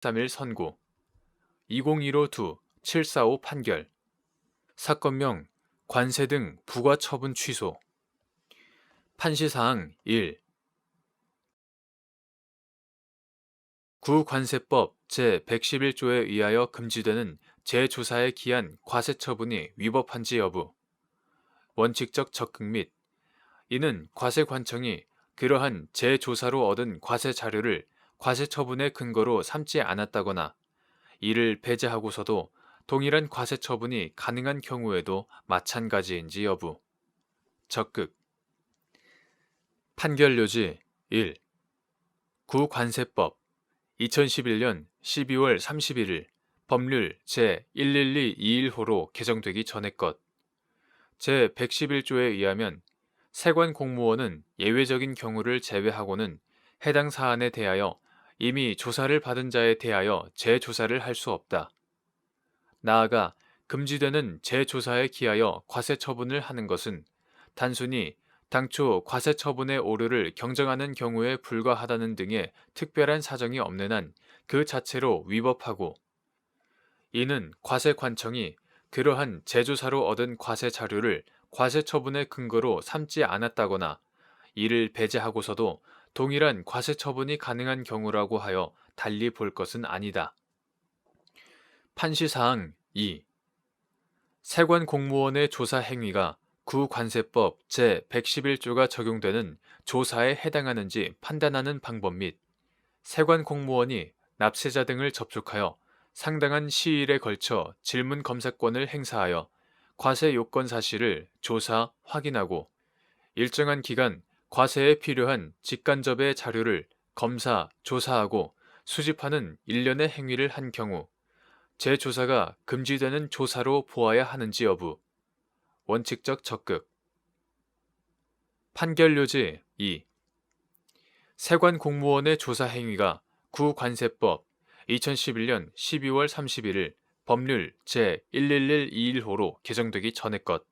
3일 선고. 2015-2-745 판결. 사건명 관세 등 부과 처분 취소. 판시사항 1 구관세법 제111조에 의하여 금지되는 재조사에 기한 과세 처분이 위법한지 여부. 원칙적 적극 및 이는 과세관청이 그러한 재조사로 얻은 과세 자료를 과세 처분의 근거로 삼지 않았다거나 이를 배제하고서도 동일한 과세 처분이 가능한 경우에도 마찬가지인지 여부. 적극. 판결료지 1. 구관세법 2011년 12월 31일 법률 제11221호로 개정되기 전의 것. 제111조에 의하면 세관 공무원은 예외적인 경우를 제외하고는 해당 사안에 대하여 이미 조사를 받은 자에 대하여 재조사를 할 수 없다. 나아가 금지되는 재조사에 기하여 과세 처분을 하는 것은 단순히 당초 과세 처분의 오류를 경정하는 경우에 불과하다는 등의 특별한 사정이 없는 한 그 자체로 위법하고 이는 과세 관청이 그러한 재조사로 얻은 과세 자료를 과세 처분의 근거로 삼지 않았다거나 이를 배제하고서도 동일한 과세 처분이 가능한 경우라고 하여 달리 볼 것은 아니다. 판시사항 2. 세관 공무원의 조사 행위가 구관세법 제111조가 적용되는 조사에 해당하는지 판단하는 방법 및 세관 공무원이 납세자 등을 접촉하여 상당한 시일에 걸쳐 질문 검사권을 행사하여 과세 요건 사실을 조사, 확인하고 일정한 기간 과세에 필요한 직간접의 자료를 검사, 조사하고 수집하는 일련의 행위를 한 경우 재조사가 금지되는 조사로 보아야 하는지 여부. 원칙적 적극. 판결료지 2 세관 공무원의 조사 행위가 구관세법 2011년 12월 31일 법률 제11121호로 개정되기 전의 것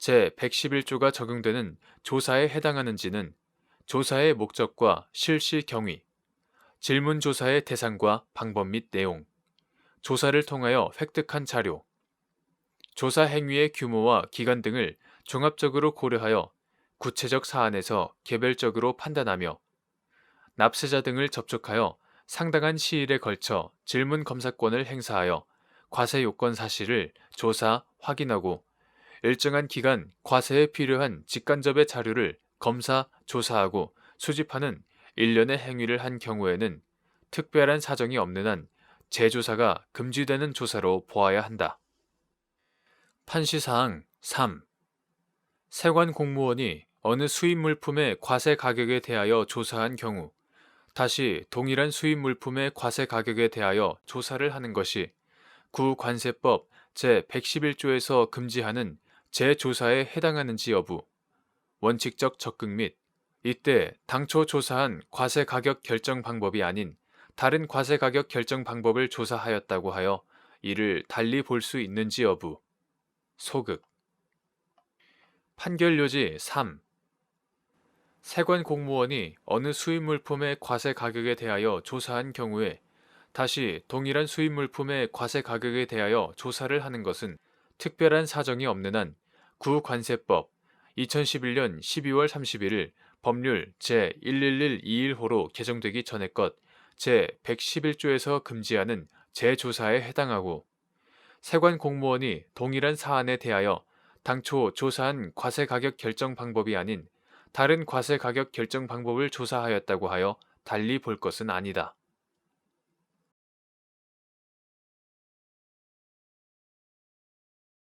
제111조가 적용되는 조사에 해당하는지는 조사의 목적과 실시 경위, 질문 조사의 대상과 방법 및 내용, 조사를 통하여 획득한 자료, 조사 행위의 규모와 기간 등을 종합적으로 고려하여 구체적 사안에서 개별적으로 판단하며 납세자 등을 접촉하여 상당한 시일에 걸쳐 질문 검사권을 행사하여 과세 요건 사실을 조사, 확인하고 일정한 기간 과세에 필요한 직간접의 자료를 검사, 조사하고 수집하는 일련의 행위를 한 경우에는 특별한 사정이 없는 한 재조사가 금지되는 조사로 보아야 한다. 판시사항 3. 세관 공무원이 어느 수입 물품의 과세 가격에 대하여 조사한 경우 다시 동일한 수입 물품의 과세 가격에 대하여 조사를 하는 것이 구관세법 제111조에서 금지하는 재조사에 해당하는지 여부, 원칙적 적극 및 이때 당초 조사한 과세 가격 결정 방법이 아닌 다른 과세 가격 결정 방법을 조사하였다고 하여 이를 달리 볼 수 있는지 여부, 소극. 판결료지 3. 세관 공무원이 어느 수입 물품의 과세 가격에 대하여 조사한 경우에 다시 동일한 수입 물품의 과세 가격에 대하여 조사를 하는 것은 특별한 사정이 없는 한 구관세법 2011년 12월 31일 법률 제11121호로 개정되기 전의 것 제111조에서 금지하는 재조사에 해당하고 세관 공무원이 동일한 사안에 대하여 당초 조사한 과세 가격 결정 방법이 아닌 다른 과세 가격 결정 방법을 조사하였다고 하여 달리 볼 것은 아니다.